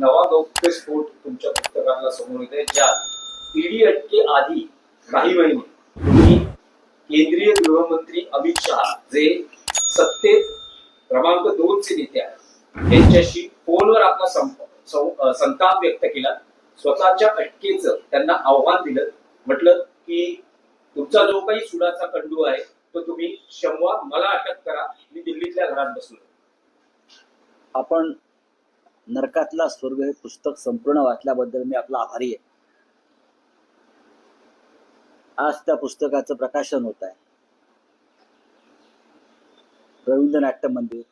नवा गौप्यस्फोट तुमच्या पुस्तकाला समोर येते ज्यात ईडी अटके आधी काही महिने तुम्ही केंद्रीय गृहमंत्री अमित शहा जे सत्तेत क्रमांक दोनचे नेते आहेत त्यांच्याशी फोनवर आपला संताप व्यक्त केला. स्वतःच्या अटकेचं त्यांना आव्हान दिलं. म्हटलं की तुमचा जो काही सुडाचा कंडू आहे तो तुम्ही शंभा मला अटक करा. मी दिल्लीतल्या घरात बसलो आपण नरकातला स्वर्ग हे पुस्तक संपूर्ण वाचल्याबद्दल मी आपला आभारी आहे. आज त्या पुस्तकाचं प्रकाशन होत आहे. रवींद्र नाट्य मंदिर.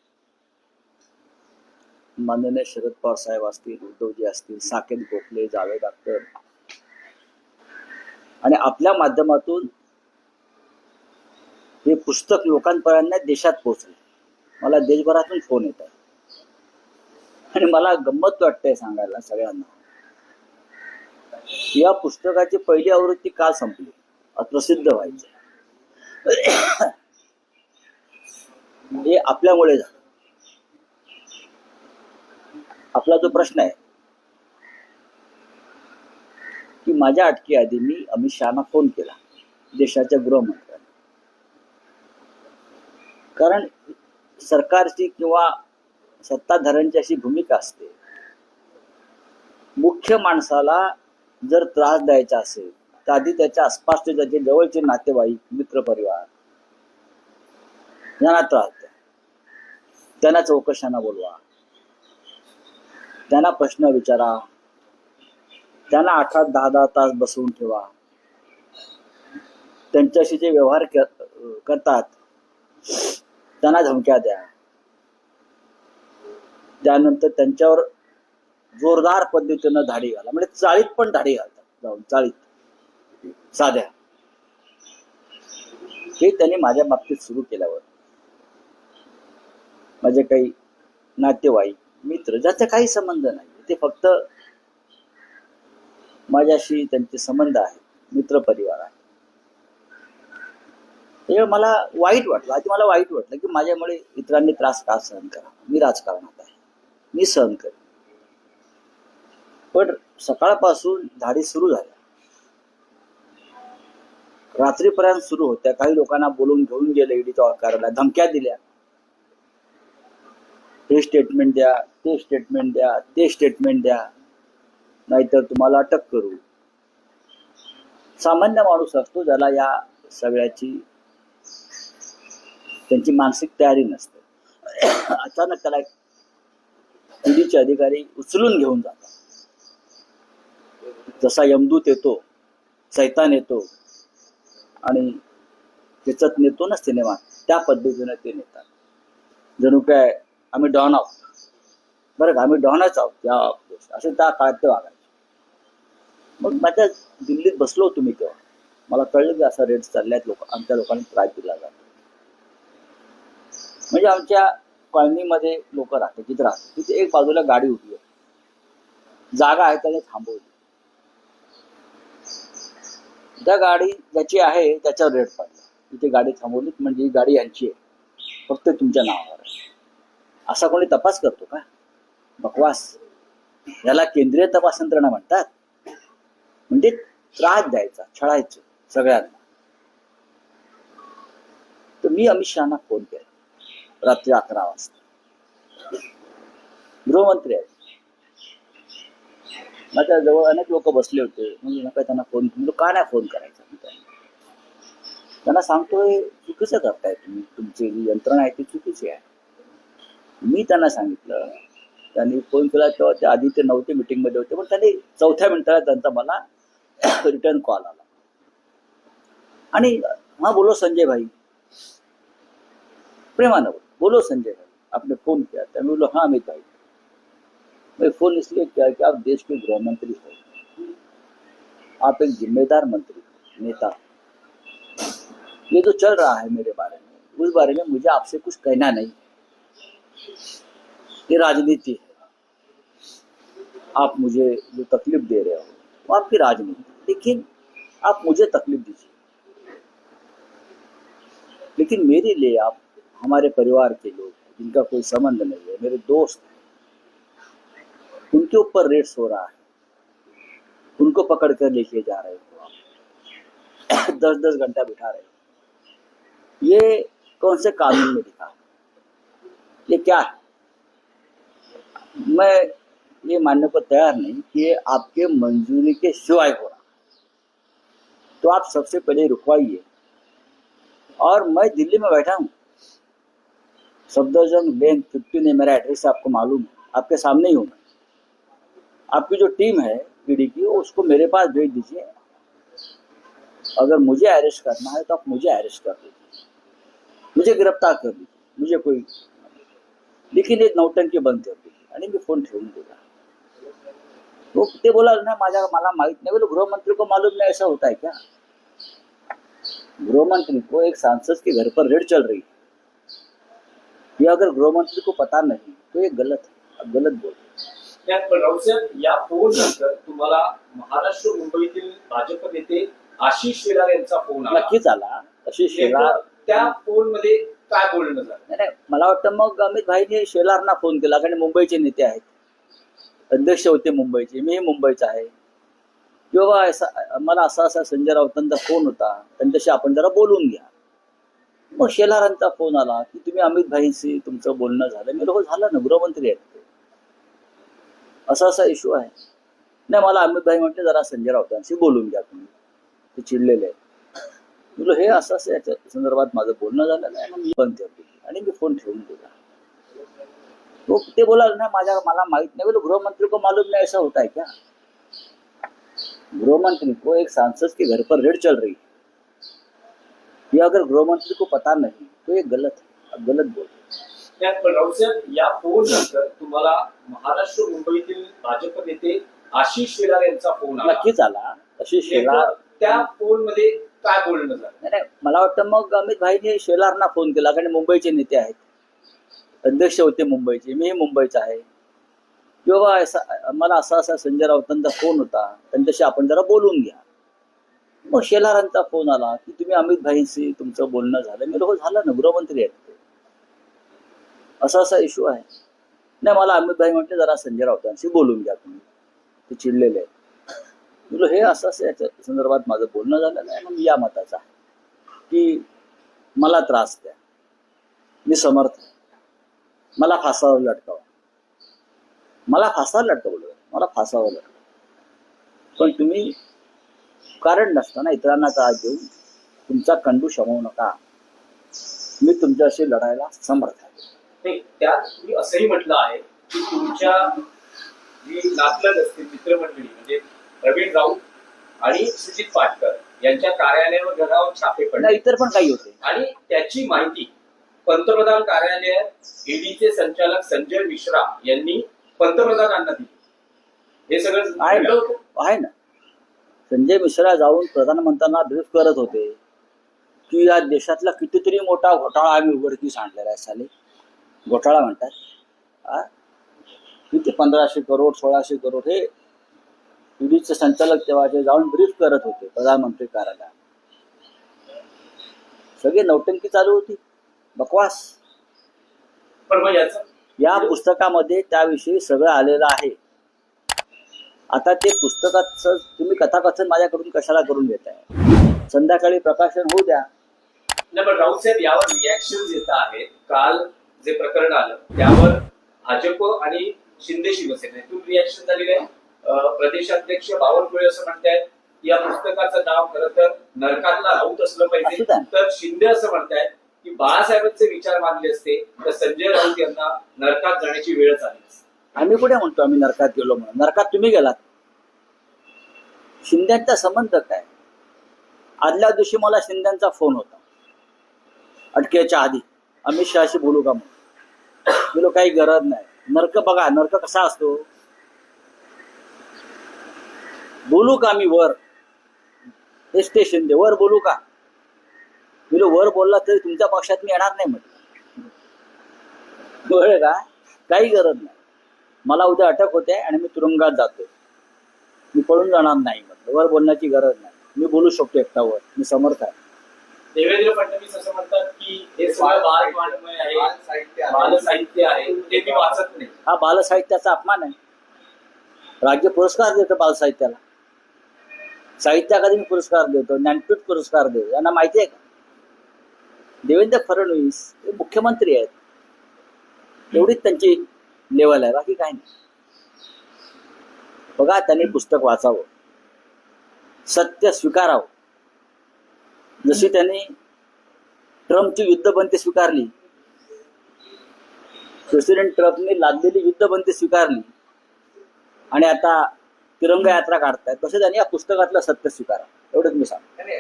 माननीय शरद पवार साहेब असतील उद्धवजी असतील साकेत गोखले जावेद अख्तर. आणि आपल्या माध्यमातून हे पुस्तक लोकांपर्यंत देशात पोहोचले. मला देशभरातून फोन येत आहे. आणि मला गंमत वाटतंय सांगायला सगळ्यांना. या पुस्तकाची पहिली आवृत्ती का संपली? आज प्रसिद्ध व्हायचं हे आपल्यामुळे झालं. आपला जो प्रश्न आहे की माझ्या अटकेआधी मी अमित शहाना फोन केला देशाच्या गृहमंत्र्यांना. कारण सरकारची किंवा सत्ताधाऱ्यांची अशी भूमिका असते. मुख्य माणसाला जर त्रास द्यायचा असेल तर आधी त्याच्या आसपासचे त्याचे जवळचे नातेवाईक मित्र परिवार यांना त्रास द्या. त्यांना चौकशांना बोलवा. त्यांना प्रश्न विचारा. त्यांना आठ आठ दहा दहा तास बसवून ठेवा. त्यांच्याशी जे व्यवहार करतात त्यांना धमक्या द्या. त्यानंतर त्यांच्यावर जोरदार पद्धतीनं धाडी घाला. म्हणजे चाळीत पण धाडी घालतात. जाऊन चाळीत. साध्या. हे त्यांनी माझ्या बाबतीत सुरू केल्यावर. माझे काही नातेवाईक मित्र ज्याचा काही संबंध नाही. ते फक्त माझ्याशी त्यांचे संबंध आहेत. मित्रपरिवार आहे. हे मला वाईट वाटलं. आधी मला वाईट वाटलं की माझ्यामुळे इतरांनी त्रास का सहन करा मी राजकारणात मी सहन करेन. पण सकाळपासून धाडी सुरू झाल्या. रात्रीपर्यंत सुरू होत्या. काही लोकांना बोलून घेऊन गेले ईडीच्या कार्यालयात धमक्या दिल्या. हे स्टेटमेंट द्या ते स्टेटमेंट द्या ते स्टेटमेंट द्या. नाहीतर तुम्हाला अटक करू. सामान्य माणूस असतो ज्याला या सगळ्याची त्यांची मानसिक तयारी नसते. अचानक त्याला ईडीचे अधिकारी उचलून घेऊन जातात. जसा यमदूत येतो सैतान येतो आणि त्याच्यात नेतो ना सिनेमा त्या पद्धतीने ते नेतात. जणू काय आम्ही डॉन आहोत. बरं का आम्ही डॉनच आहोत. त्या असे त्या काळात ते वागायचे. मग माझ्या दिल्लीत बसलो होतो मी तेव्हा. मला कळलं की असा रेट चालल्यात लोक आमच्या लोकांनी त्रास दिला जातो. म्हणजे आमच्या कॉलनीमध्ये लोक राहतात तिथे राहतात. तिथे एक बाजूला गाडी उभी आहे. जागा आहे त्याने थांबवली. त्या गाडी ज्याची आहे त्याच्यावर रेट पडला. तिथे गाडी थांबवली म्हणजे ही गाडी यांची आहे. फक्त तुमच्या नावावर आहे. असा कोणी तपास करतो का? बकवास. याला केंद्रीय तपास यंत्रणा म्हणतात. म्हणजे त्रास द्यायचा छळायचं सगळ्यांना. तर मी अमित शहाना फोन केला. रात्री अकरा वाजता. गृहमंत्री आहेत. माझ्या जवळ अनेक लोक बसले होते. म्हणजे नका त्यांना फोन म्हणजे का नाही फोन करायचा? त्यांना सांगतोय चुकीचं करताय तुम्ही. तुमची जी यंत्रणा आहे ती चुकीची आहे. मी त्यांना सांगितलं. त्यांनी फोन केला तेव्हा ते आधी ते नव्हते मिटिंगमध्ये होते. पण त्यांनी चौथ्या मिनिटाला त्यांचा मला रिटर्न कॉल आला. आणि हा बोलो संजय भाई. प्रेमानं बोल संजय भाई, आपने फ़ोन किया था। बोलो हाँ अमित भाई। मैं फ़ोन इसलिए किया कि आप देश के गृह मंत्री हो। आप एक जिम्मेदार मंत्री, नेता। ये जो चल रहा है मेरे बारे में, उस बारे में मुझे आपसे कुछ कहना नहीं ये राजनीति है। आप मुझे जो तकलीफ़ दे रहे हो, वो आपकी राजनीति लेकिन आप मुझे तकलीफ़ दीजिए। लेकिन मेरे लिए आप हमारे परिवार के लोग जिनका कोई संबंध नहीं है, मेरे दोस्त उनके ऊपर रेड्स हो रहा है। उनको पकड़ कर लेके जा रहे हो आप। दस दस घंटा बिठा रहे हो। ये कौन से कानून में लिखा ये क्या है? मैं ये मानने को तैयार नहीं कि ये आपके मंजूरी के सिवाय हो रहा तो आप सबसे पहले रुकवाइए। और मैं दिल्ली में बैठा हूँ। सफदरजंग लेन फिफ्टीन है मेरा एड्रेस आपको मालूम है। आपके सामने ही हूँ मैं। आपकी जो टीम है पीडी की उसको मेरे पास भेज दीजिए। अगर मुझे अरेस्ट करना है तो आप मुझे अरेस्ट कर दीजिए। मुझे गिरफ़्तार कर दीजिए। मुझे कोई लेकिन एक नौटंकी बंद कर दीजिए। आणि मी फ़ोन ठेवून दिला तो ते बोला, ना माझ्या मला माहित नाही बोले गृहमंत्री को मालूम नहीं, ऐसा होता है क्या? गृहमंत्री को एक सांसद के घर पर रेड चल रही है। ये अगर गृहमंत्री को पता नहीं तो ये गलत है गलत बोल या फोन नंतर तुम्हाला महाराष्ट्र मुंबईतील भाजप नेते आशिष शेलार यांचा फोन नक्कीच आला. तशी शेलार त्या फोनमध्ये काय बोलणं झालं? नाही मला वाटतं मग अमित भाईने शेलारना फोन केला कारण मुंबईचे नेते आहेत. अध्यक्ष होते मुंबईचे मीही मुंबईचा आहे. किंवा मला असा असा संजय राऊतांचा फोन होता त्यांच्याशी आपण जरा बोलून घ्या. मग शेलारांचा फोन आला की तुम्ही अमित भाईशी तुमचं बोलणं झालं. मी हो झालं ना गृहमंत्री आहेत असा असा इश्यू आहे. नाही मला अमित भाई म्हटले जरा संजय राऊतांशी बोलून घ्या तुम्ही. ते चिडलेले आहेत. तुला हे असं असं याच्या संदर्भात माझं बोलणं झालं आहे मी बंद ठेवली आणि मी फोन ठेवून दिला. तो ते बोला ना माझ्या मला माहीत नाही. बोले गृहमंत्री को मालूम नाही ऐसा होता है क्या? गृहमंत्री को एक सांसद के घर पर रेड चल रही है। ये अगर गृहमंत्री को पता नहीं तो ये गलत है गलत बोल या फोन नंतर तुम्हाला महाराष्ट्र मुंबईतील भाजप नेते आशिष शेलार यांचा फोन नक्कीच आला तशी शेलार त्या फोनमध्ये काय बोलणं झालं? नाही मला वाटतं मग अमित भाईने शेलारना फोन केला कारण मुंबईचे नेते आहेत. अध्यक्ष होते मुंबईचे मीही मुंबईचा आहे. किंवा असा मला असा असा संजय राऊतांचा फोन होता त्यांच्याशी आपण जरा बोलून घ्या. मग शेलारांचा फोन आला की तुम्ही अमित भाईंशी तुमचं बोलणं झालं. मी हो झालं ना गृहमंत्री आहेत असा असा इश्यू आहे. नाही मला अमित भाई म्हटले जरा संजय राऊतांशी बोलून घ्या तुम्ही. ते चिडलेले आहेत. म्हणलं हे असं असं याच्या संदर्भात माझं बोलणं झालेलं आहे मग या मताचा आहे की मला त्रास द्या. मी समर्थ मला फासावर लटकावा. मला फासावर लटकवलं. मला फासावर लटकाव पण तुम्ही कारण नसताना इतरांना त्रास देऊन तुमचा कंडू शमवू नका? मी तुमच्याशी लढायला समर्थ आहे. त्यात तुम्ही असंही म्हटलं आहे की तुमच्या जी नातलग असतील मित्रमंडळी म्हणजे प्रवीण राऊत आणि सुजित पाटकर यांच्या कार्यालयावर घरावर छापे पडले. इतर पण काही होते. आणि त्याची माहिती पंतप्रधान कार्यालयात ईडीचे संचालक संजय मिश्रा यांनी पंतप्रधानांना दिली. हे सगळं आहे ना. संजय मिश्रा जाऊन प्रधानमंत्र्यांना ब्रीफ करत होते की या देशातला कितीतरी मोठा घोटाळा आम्ही उघडकीस आणलेला आहे साले. घोटाळा म्हणतात? किती? पंधराशे करोड सोळाशे करोड हे ईडीचे संचालक तेव्हाचे जाऊन ब्रीफ करत होते प्रधानमंत्री कार्यालयात. सगळे नौटंकी चालू होती. बकवास. या पुस्तकामध्ये त्याविषयी सगळं आलेलं आहे. आता ते पुस्तकाचं तुम्ही कथाकथन माझ्याकडून कशाला करून घेताय? संध्याकाळी प्रकाशन होऊ द्या. नाही पण राऊत साहेब यावर रिॲक्शन येत आहेत काल जे प्रकरण आलं त्यावर भाजप आणि शिंदे शिवसेनेतून रिॲक्शन झालेली आहे. प्रदेशाध्यक्ष बावनकुळे असं म्हणतायत या पुस्तकाचं नाव खरं तर नरकातला राऊत असलं पाहिजे. तर शिंदे असं म्हणतायत की बाळासाहेबांचे विचार मानले असते तर संजय राऊत यांना नरकात जाण्याची वेळच आली असती. आम्ही कुठे म्हणतो आम्ही नरकात गेलो म्हणून? नरकात तुम्ही गेलात. शिंद्यांचा संबंध काय? आदल्या दिवशी मला शिंद्यांचा फोन होता. अटकेच्या आधी. अमित शहाशी बोलू का म्हणून? बोलो काही गरज नाही. नरक बघा नरक कसा असतो? बोलू का मी वर? एस स्टेशन शिंदे वर बोलू का? मी वर बोलला तरी तुमच्या पक्षात मी येणार नाही म्हटलं. कळलं का? काही गरज नाही. मला उद्या अटक होते आणि मी तुरुंगात जातो मी पळून जाणार नाही वर बोलण्याची गरज नाही. मी बोलू शकतो एकटावर. मी समर्थ आहे. देवेंद्र फडणवीस असं म्हणतात की हे सगळं बाल वाङ्मय आहे. ते मी वाचत नाही. हा बालसाहित्याचा अपमान आहे. राज्य पुरस्कार देतं बालसाहित्याला. साहित्य अकादमी पुरस्कार देतो. ज्ञानपीठ पुरस्कार देतो. यांना माहिती आहे का? देवेंद्र फडणवीस हे मुख्यमंत्री आहेत. एवढीच त्यांची लेवल आहे बाकी काय नाही. बघा त्यांनी पुस्तक वाचावं. सत्य स्वीकारावं. जशी त्यांनी ट्रम्पची युद्धबंदी स्वीकारली प्रेसिडेंट ट्रम्पने लादलेली युद्धबंदी स्वीकारली आणि आता तिरंगा यात्रा काढतायत तसे त्यांनी या पुस्तकातलं सत्य स्वीकारा एवढंच मी सांग तुम्ही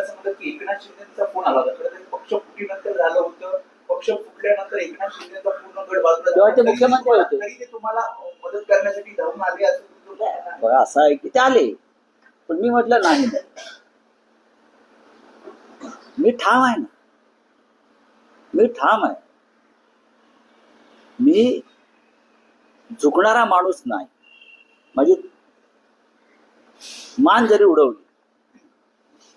असं म्हणतात की एकनाथ शिंदेचा फोन आला होता पक्ष फुटीनंतर झालं होतं. पक्ष फुटल्यानंतर एकनाथ शिंदेचा पूर्ण गड बाजूला तेव्हा ते तरी मुख्यमंत्री होते. तरी ते तुम्हाला मदत करण्यासाठी धावून आले असं. बघा असं आहे की ते आले. पण मी म्हटलं नाही. मी ठाम आहे ना. मी ठाम आहे. मी झुकणारा माणूस नाही. माझी मान जरी उडवली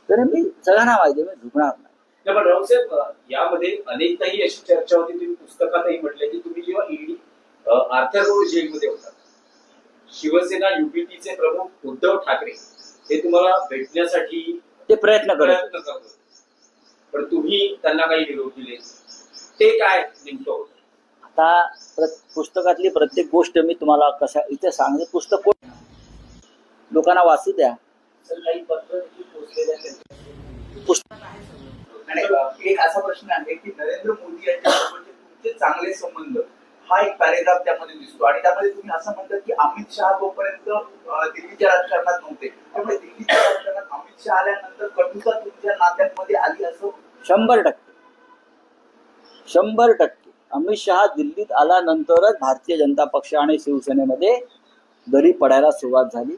तरी मी सगळ्यांना माहिती आहे, मी झुकणार नाही. पण रावसाहेब यामध्ये अनेकदाही अशी चर्चा होती. तुम्ही पुस्तकातही म्हटले की तुम्ही जेव्हा ईडी आर्थर रोड जेलमध्ये होता शिवसेना युपीटीचे प्रमुख उद्धव ठाकरे हे तुम्हाला भेटण्यासाठी ते प्रयत्न करत होते. पण तुम्ही त्यांना काही निरोप दिले. ते काय नेमकं होतं? आता पुस्तकातली प्रत्येक गोष्ट मी तुम्हाला कशा इथे सांगते. पुस्तक लोकांना वाचू द्या. काही पत्र. पुस्तक एक असा प्रश्न आहे की नरेंद्र मोदी यांच्यासोबतचे तुमचे चांगले संबंध हा एक पॅरेग्राफ त्यामध्ये दिसतो. आणि त्यामध्ये तुम्ही असं म्हणतात की अमित शहा तोपर्यंत दिल्लीच्या राजकारणात नव्हते. त्यामुळे दिल्लीच्या राजकारणात अमित शहा आल्यानंतर कटुता तुमच्या नात्यांमध्ये आली असं? शंभर टक्के. शंभर टक्के. अमित शहा दिल्लीत आल्यानंतरच भारतीय जनता पक्ष आणि शिवसेनेमध्ये दरी पडायला सुरुवात झाली.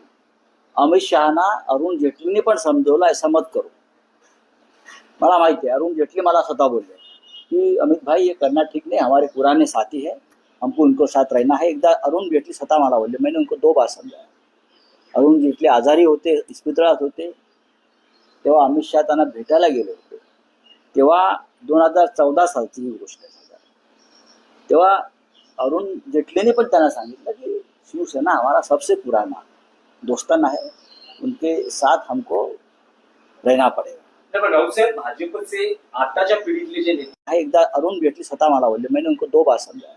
अमित शहाना अरुण जेटलीने पण समजवलं आहे समज करू मला माहिती है अरुण जेटली मला स्वतः बोलले कि अमित भाई ये करना ठीक नहीं हमारे पुराने साथी है हमको उनको साथ रहना है। एकदा अरुण जेटली स्वतः मला बोलले मैंने उनको दो बार समझाया। अरुण जेटली आजारी होते इस्पितळात होते तेव्हा अमित शहा त्यांना भेटायला गेले होते। तेव्हा दोन हजार चौदा सालची ही गोष्ट आहे. तेव्हा अरुण जेटलीने पण त्यांना सांगितलं की शिवसेना हमारा सबसे पुराना दोस्ताना है उनके साथ हमको रहना पड़ेगा। भाजपचे आताच्या पिढीतले जे नेते एकदा अरुण जेटली स्वतः मला बोलले मैंने उनको दो बार समझाया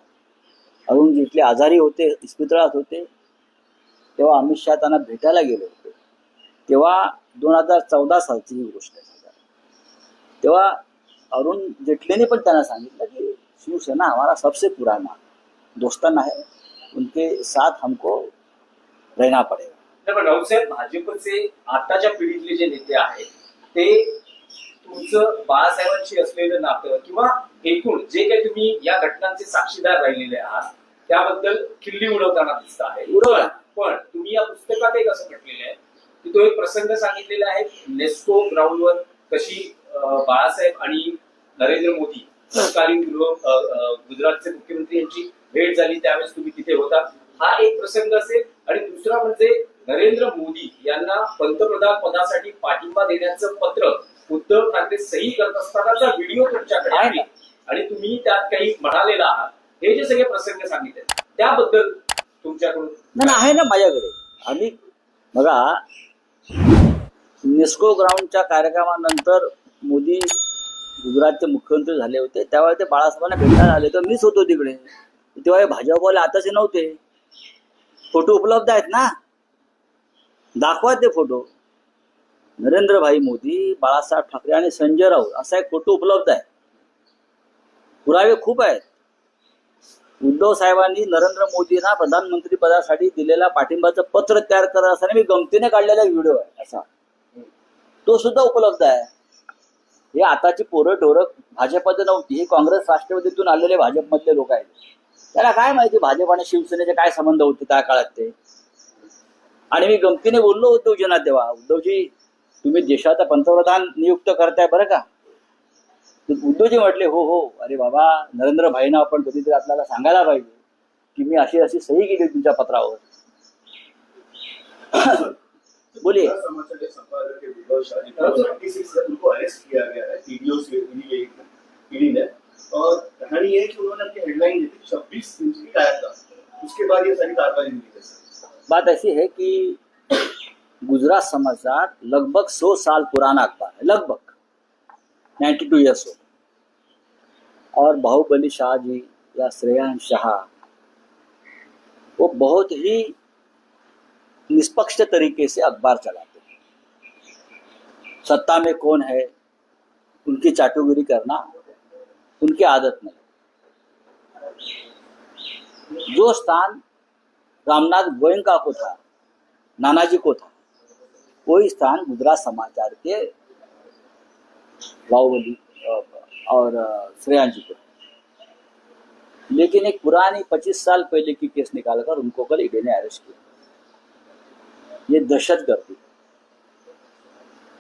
अरुण जेटली आजारी होते इस्पितळात होते. तेव्हा अमित शहा त्यांना भेटायला गेले होते. तेव्हा दोन हजार चौदा सालची ही गोष्ट आहे. तेव्हा अरुण जेटलीने पण त्यांना सांगितलं की शिवसेना हमारा सबसे पुराना दोस्ताना है उनके साथ हमको रहना रावसाहेब भाजपचे आताच्या पिढीतले जे नेते आहेत ते तुमचं बाळासाहेबांशी असलेलं नातं किंवा एकूण जे काही तुम्ही या घटनांचे साक्षीदार राहिलेले आहात त्याबद्दल खिल्ली उडवताना दिसत आहे. उडवला. पण तुम्ही या पुस्तकात एक असं म्हटलेलं आहे की तो एक प्रसंग सांगितलेला आहे नेस्को ग्राउंडवर कशी बाळासाहेब आणि नरेंद्र मोदी तत्कालीन गुजरातचे मुख्यमंत्री यांची भेट झाली त्यावेळेस तुम्ही तिथे होता. हा एक प्रसंग असेल. आणि दुसरा म्हणजे नरेंद्र मोदी यांना पंतप्रधान पदासाठी पाठिंबा देण्याचं पत्र उद्धव ठाकरे सही करत असतानाचा व्हिडिओ तुमच्याकडे आहे. आणि तुम्ही त्यात काही म्हणालेला आहात. हे जे सगळे प्रसंग सांगितले त्याबद्दल तुमच्याकडून नाही आहे ना माझ्याकडे. आम्ही बघा नेस्को ग्राउंडच्या कार्यक्रमानंतर मोदी गुजरातचे मुख्यमंत्री झाले होते. त्यावेळी ते बाळासाहेबांना भेटायला आले तर मीच होतो तिकडे. तेव्हा हे भाजपवाले आताचे नव्हते. फोटो उपलब्ध आहेत ना? दाखवा ते फोटो. नरेंद्रभाई मोदी बाळासाहेब ठाकरे आणि संजय राऊत असा एक फोटो उपलब्ध आहे. पुरावे खूप आहेत. उद्धव साहेबांनी नरेंद्र मोदींना प्रधानमंत्री पदासाठी दिलेल्या पाठिंबाचं पत्र तयार करत असताना मी गमतीने काढलेला व्हिडिओ आहे असा. तो सुद्धा उपलब्ध आहे. हे आताची पोरं ढोरं भाजपमध्ये नव्हती हे काँग्रेस राष्ट्रवादीतून आलेले भाजपमधले लोक आहेत. त्याला काय माहिती भाजप आणि शिवसेनेचे काय संबंध होते त्या काळात ते? आणि मी गमतीने बोललो उद्धवजींना तेव्हा. उद्धवजी तुम्ही देशाचा पंतप्रधान नियुक्त करताय बरं का? उद्धवजी म्हटले हो हो अरे बाबा नरेंद्र भाईना आपण कधीतरी आपल्याला सांगायला पाहिजे की मी अशी अशी सही केली तुमच्या पत्रावर. बोलिए समाचार के संपादक के विभव शाह जी को 26 से उनको अरेस्ट किया गया है और कहानी है कि उन्होंने अपनी हेडलाइन दी थी छब्बीस इंच की कायरता उसके बाद ये सारी कार्रवाई हुई सर बात ऐसी है कि गुजरात समाचार लगभग सौ साल पुराना अखबार है, लगभग। 92 टू ईयर्स हो और बाहुबली शाह जी या श्रेयांश शाह, वो बहुत ही निष्पक्ष तरीके से अखबार चलाते हैं। सत्ता में कौन है, उनकी चाटुगिरी करना उनकी आदत नहीं। जो स्थान रामनाथ गोयंका को था, नानाजी को था वही स्थान गुजरात समाचार के बाहुबली और श्रेयांश को। लेकिन एक पुरानी पच्चीस साल पहले की केस निकालकर उनको कल ईडी ने अरेस्ट किया। ये दहशत गर्दी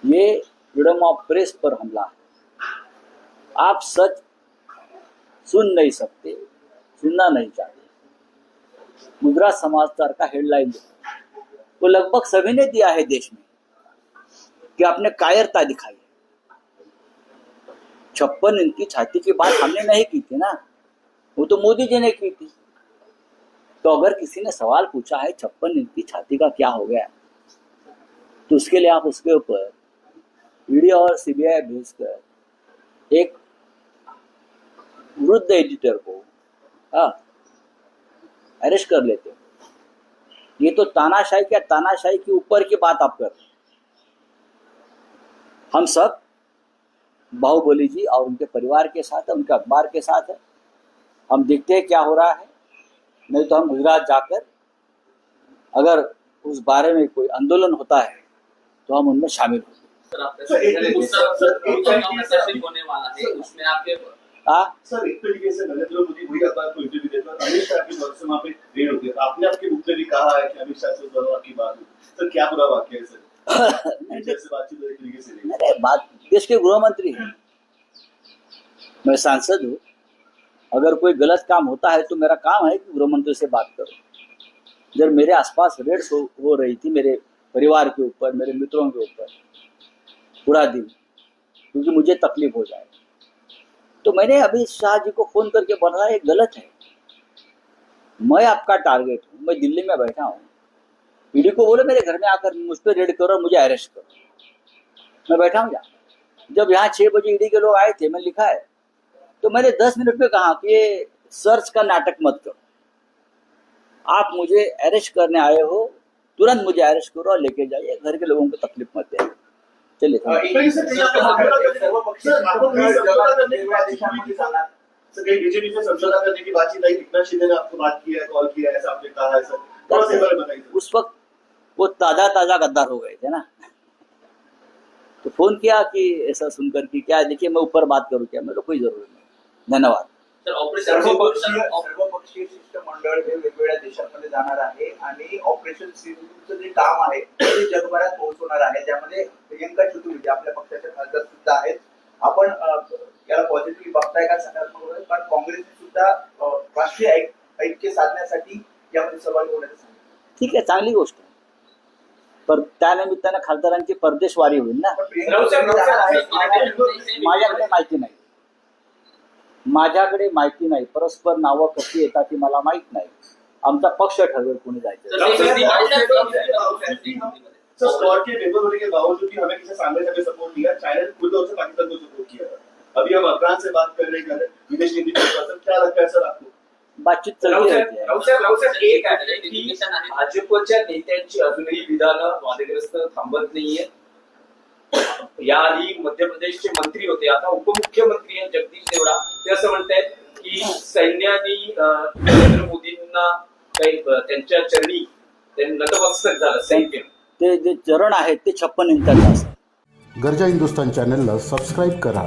ये फ्रीडम ऑफ़ प्रेस पर हमला है। आप सच सुन नहीं सकते, सुनना नहीं चाहते। मुद्रा समाचार का हेडलाइन वो लगभग सभी ने दिया है देश में। कि आपने कायरता दिखाई है। छप्पन इनकी छाती की बात हमने नहीं की थी ना। वो तो मोदी जी ने की थी। तो अगर किसी ने सवाल पूछा है, छप्पन इंच की छाती का क्या हो गया? तो उसके लिए आप उसके ऊपर ईडी और सीबीआई भेजकर एक वृद्ध एडिटर को हाँ अरेस्ट कर लेते हो। ये तो तानाशाही, क्या तानाशाही के ऊपर की बात आप कर रहे हो। हम सब बाहुबली जी और उनके परिवार के साथ है उनके अखबार के साथ है। हम देखते हैं क्या हो रहा है। नहीं तो हम गुजरात जाकर अगर उस बारे में कोई आंदोलन होता है तो हम उनमें शामिल होंगे सर एक है हाँ? तरीके से नरेंद्र मोदी वही अखबार को इंटरव्यू देता है। अमित शाह की तरफ़ से पे रेड होती है। आपने आपके में भी कहा है कि अमित शाह से बात हुई। सर क्या बुरा वाक्य है सर? अरे बात देश के गृह मंत्री हैं। मैं सांसद हूँ। अगर कोई गलत काम होता है तो मेरा काम है कि गृह मंत्री से बात करो। जब मेरे आसपास रेड्स हो, हो रही थी मेरे परिवार के ऊपर मेरे मित्रों के ऊपर पूरा दिन क्योंकि मुझे तकलीफ़ हो जाए। तो मैंने अमित शाह जी को फ़ोन करके बोला ये गलत है। मैं आपका टारगेट हूँ। मैं दिल्ली में बैठा हूँ। ईडी को बोले मेरे घर में आकर मुझ पर रेड करो और मुझे अरेस्ट करो। मैं बैठा हूँ यहाँ। जब यहाँ छह बजे ईडी के लोग आए थे मैंने लिखा है तो मैंने दस मिनट में कहा कि ये सर्च का नाटक मत करो। आप मुझे अरेस्ट करने आए हो तुरंत मुझे अरेस्ट करो और लेके जाइए। घर के लोगों को तकलीफ़ मत दे। चलिए। अ, बीजेपी से समझौता करने की बातचीत आई? शिंदे ने आपको बात है कॉल किया है आपने कहा है सर। उस वक्त वो ताज़ा ताज़ा गद्दार हो गए थे ना। तो फ़ोन किया कि ऐसा सुनकर कि क्या देखिए मैं ऊपर बात करूँ क्या? मेरे को कोई ज़रूरत नहीं। धन्यवाद। ऑपरेशन सर्वपक्षीय शिष्टमंडळ हे वेगवेगळ्या देशांमध्ये जाणार आहे आणि ऑपरेशन सिंधूचं जे काम आहे ते जगभरात पोहोचवणार आहे. त्यामध्ये प्रियंका चतुर्वेदी आपल्या पक्षाच्या खासदार सुद्धा आहेत. आपण याला पॉझिटिव्ह बघताय का सकारात्मक कारण काँग्रेसने सुद्धा राष्ट्रीय ऐक्य साधण्यासाठी यामध्ये सहभागी होण्याचं सांगितलं. ठीक आहे चांगली गोष्ट. पर त्यानिमित्तानं खासदारांची परदेशवारी होईल ना? माझ्याकडे माहिती नाही. माझ्याकडे माहिती नाही. परस्पर नावं कशी येतात ती मला माहीत नाही. आमचा पक्ष ठरवेल कोणी जायचं. सर, के मेंबर होने के बावजूद भी हमें किसी सामने से हमें सपोर्ट किया चाइना ने खुद तौर से पाकिस्तान को सपोर्ट किया था अभी हम अफगान से बात कर रहे हैं विदेश नीति क्या लगता है सर आपको? बातचीत है आहे. की भाजपच्या नेत्यांची अजूनही विधानं वादग्रस्त थांबत नाहीये. याआधी मध्य प्रदेशचे मंत्री होते. आता उपमुख्यमंत्री आहेत जगदीश देवडा ते असं म्हणतायत की सैन्याने नरेंद्र मोदींना काही त्यांच्या चरणी त्यांनी नतमस्तक झालं. सैन्य ते जे चरण आहेत ते छप्पन इंचाचे असतात गरजा हिंदुस्तान चॅनलला सबस्क्राईब करा.